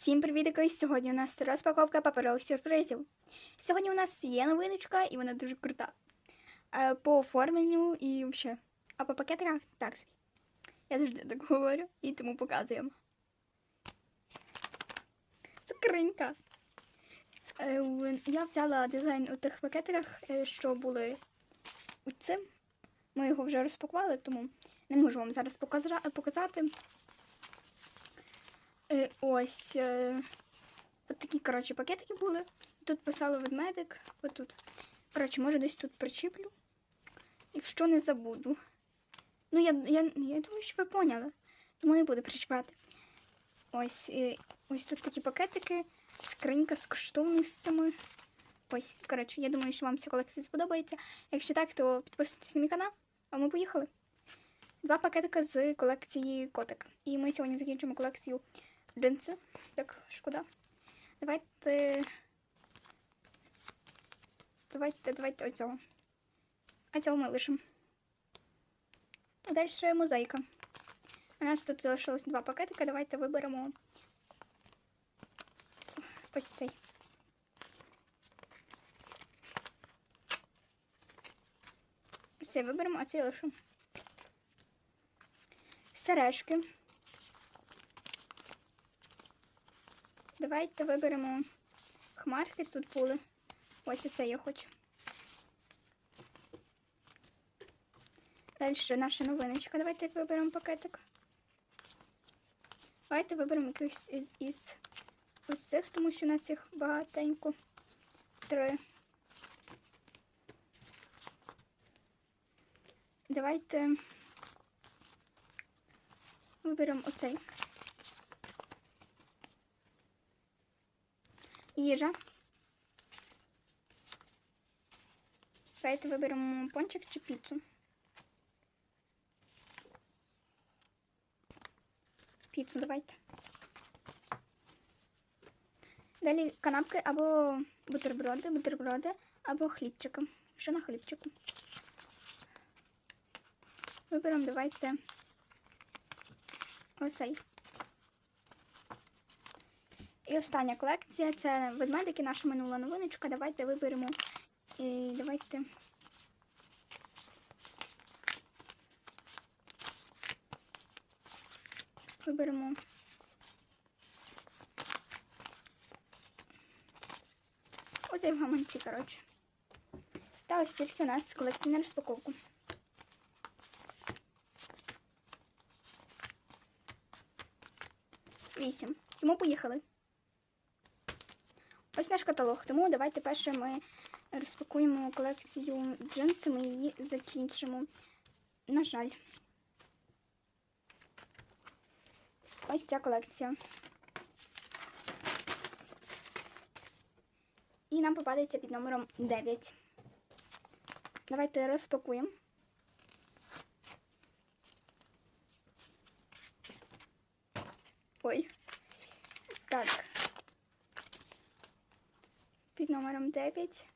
Всім привіт! Сьогодні у нас розпаковка паперових сюрпризів. Сьогодні у нас є новиночка, і вона дуже крута. Е, По оформленню і взагалі. А по пакетиках так собі. Я завжди так говорю і тому показуємо. Скринька. Е, Я взяла дизайн у тих пакетиках, е, що були у цим. Ми його вже розпакували, тому не можу вам зараз показати. Е, Ось е, от такі, коротше, пакетики були. Тут писало ведмедик. Отут. Коротше, може десь тут причіплю. Якщо не забуду. Ну, я, я, я думаю, що ви поняли. Тому не буду причіпати. Ось, е, ось тут такі пакетики, скринька з коштовностями. Ось, коротше, я думаю, що вам ця колекція сподобається. Якщо так, то підписуйтесь на мій канал, а ми поїхали. Два пакетика з колекції котик. І ми сьогодні закінчимо колекцію джинси. Так, шкода. Давайте. Давайте, давайте оцього. А цього ми лишимо. Далі ще мозаїка. У нас тут залишилось два пакетика. Давайте виберемо ось цей. Ось цей виберемо, а цей лишимо. Сережки. Давайте виберемо хмарки тут були. Ось оце я хочу. Далі наша новиночка. Давайте виберемо пакетик. Давайте виберемо якихось із, із ось цих, тому що у нас їх багатенько. Три. Давайте виберемо оцей. Їжа. Давайте виберемо пончик чи піцу. Піцу давайте. Далі канапки або бутерброди, бутерброди або хлібчики. Що на хлібчику? Виберемо давайте оцей. І остання колекція це ведмедики, наша минула новиночка. Давайте виберемо. І давайте. Виберемо. Оцей в гаманці, коротше. Та ось тільки у нас колекційна розпаковка. Вісім. Тому поїхали. Ось наш каталог. Тому давайте перше ми розпакуємо колекцію джинси, ми її закінчимо. На жаль. Ось ця колекція. І нам попадеться під номером 9. Давайте розпакуємо. Ой. Так. Під номером 9.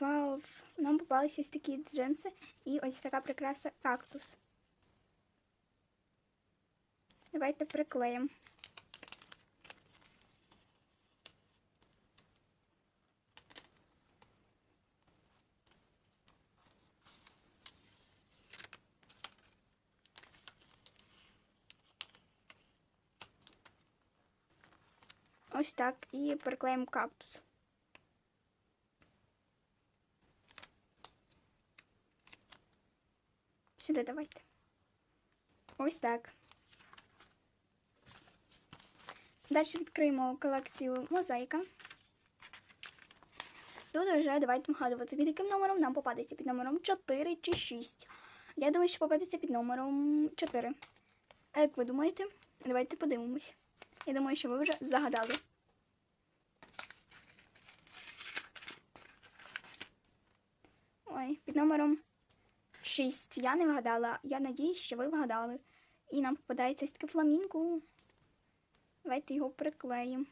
Вау! Нам попалися ось такі джинси і ось така прикраса кактус. Давайте приклеїмо. Ось так. І приклеїмо кактус. Сюди давайте. Ось так. Далі відкриємо колекцію мозаїка. Тут вже давайте вгадувати, під яким номером нам попадеться під номером 4 чи 6. Я думаю, що попадеться під номером 4. А як ви думаєте? Давайте подивимось. Я думаю, що ви вже загадали. Ой, під номером 6. Я не вгадала. Я надіюсь, що ви вгадали. І нам попадається ось таке фламінго. Давайте його приклеїмо.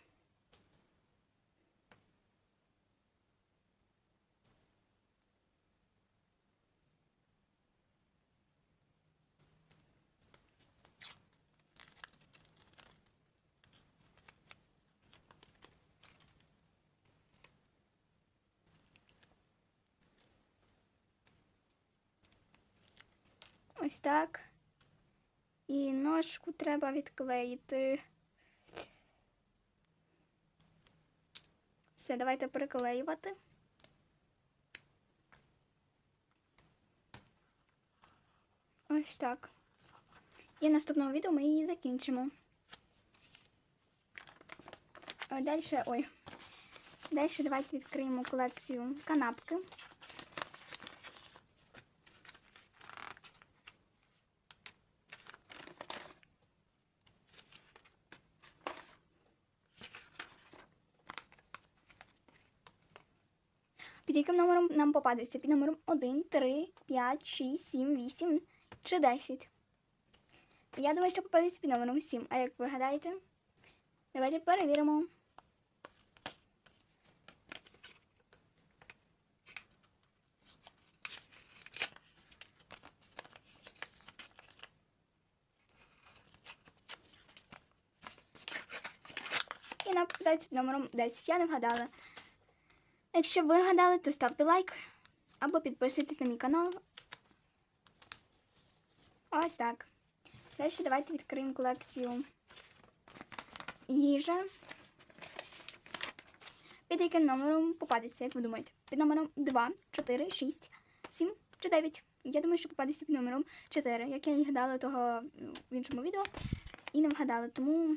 Ось так. І ножку треба відклеїти. Все, давайте приклеювати. Ось так. І в наступному відео ми її закінчимо. Далі, ой. Далі давайте відкриємо колекцію канапки. Яким номером нам попадеться? Під номером 1, 3, 5, 6, 7, 8 чи 10. Я думаю, що попадеться під номером 7. А як ви гадаєте? Давайте перевіримо. І нам попадається під номером 10. Я не вгадала. Якщо ви гадали, то ставте лайк або підписуйтесь на мій канал. Ось так. Далі давайте відкриємо колекцію їжа. Під яким номером попадеться, як ви думаєте? Під номером 2, 4, 6, 7 чи 9. Я думаю, що попадеться під номером 4, як я і гадала того в іншому відео. І не вгадала, тому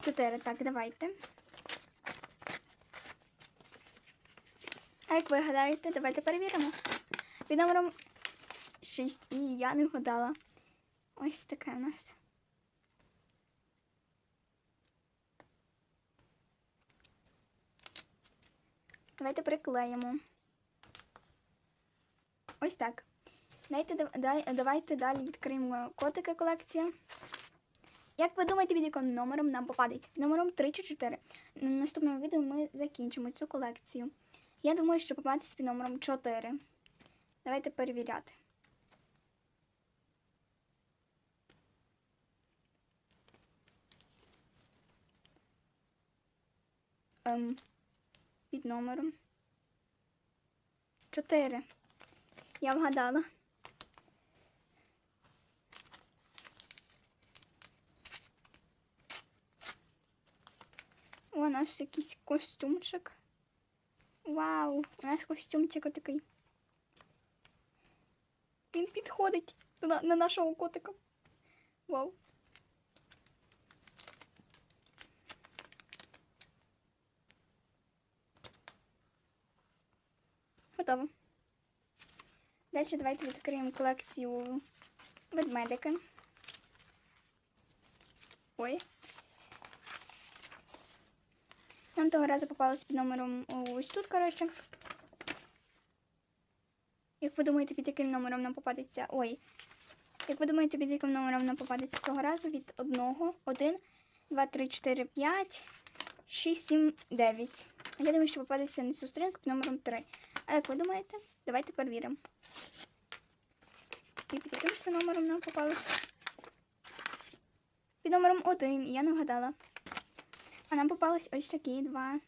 4. Так, давайте. А як ви гадаєте, давайте перевіримо. Під номером 6. І я не вгадала. Ось таке у нас. Давайте приклеїмо. Ось так. Дайте, дай- давайте далі відкриємо котика колекція. Як ви думаєте, під яким номером нам попадеться? Під номером 3 чи 4. На наступному відео ми закінчимо цю колекцію. Я думаю, що попадеться під номером 4. Давайте перевіряти. Ем, під номером 4. Я вгадала. О, у нас якийсь костюмчик. Вау, у нас костюмчик отакий. Він підходить на, на нашого котика. Вау. Готово. Далі давайте відкриємо колекцію ведмедики. Ой. Того разу попалось під номером ось тут, коротше. Як ви думаєте, під яким номером нам попадеться? Ой. Як ви думаєте, під яким номером нам попадеться цього разу? Від 1, 1, 2, 3, 4, 5, 6, 7, 9. Я думаю, що попадеться на цю сторінку під номером 3. А як ви думаєте? Давайте перевіримо. І під яким ж номером нам попалось? Під номером 1. Я не вгадала. А нам попались ось такі два.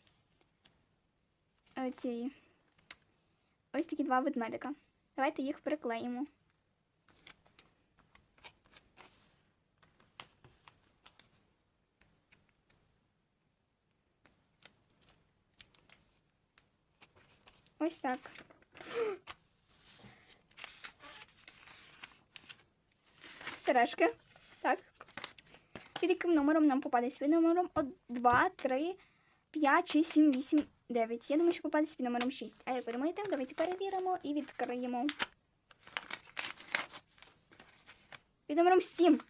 е, Ці. Ось такі два ведмедика. Давайте їх приклеїмо. Ось так. Сережки. Так. Під яким номером нам попадеться? Під номером 2, 3, 5, 6, 7, 8, 9. Я думаю, що попадеться під номером 6. А як ви думаєте, давайте перевіримо і відкриємо. Під номером 7.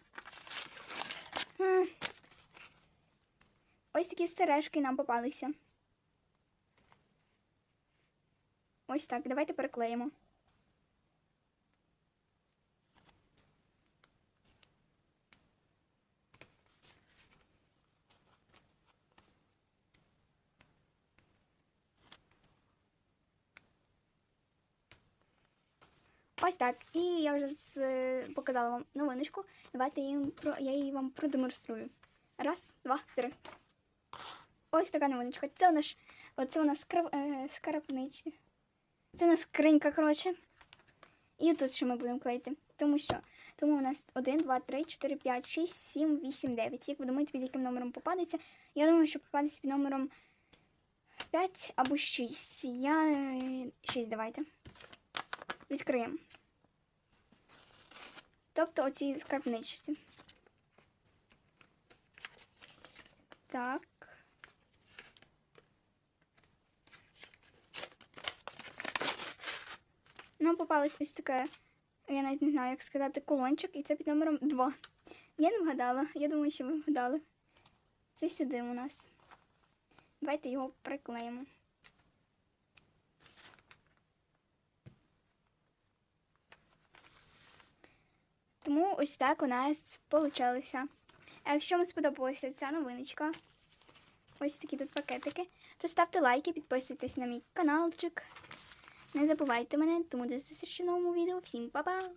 Ось такі сережки нам попалися. Ось так. Давайте переклеїмо. Ось так. І я вже показала вам новиночку. Давайте я, про, я її вам продемонструю. Раз, два, три. Ось така новиночка. Це у нас, оце у нас скраб, е, скрабничі. Це у нас скринька, коротше. І тут що ми будемо клеїти. Тому що тому у нас 1, 2, 3, 4, 5, 6, 7, 8, 9. Як ви думаєте, під яким номером попадеться? Я думаю, що попадеться під номером 5 або 6. Я 6 давайте. Відкриємо. Тобто оці скарбничці. Так. Нам попалось ось таке, я навіть не знаю, як сказати, колончик, і це під номером 2. Я не вгадала. Я думаю, що ви вгадали. Це сюди у нас. Давайте його приклеїмо. Ось так у нас вийшло. А якщо вам сподобалася ця новиночка, ось такі тут пакетики, то ставте лайки, підписуйтесь на мій каналчик. Не забувайте мене, тому до зустрічі в новому відео. Всім па-па!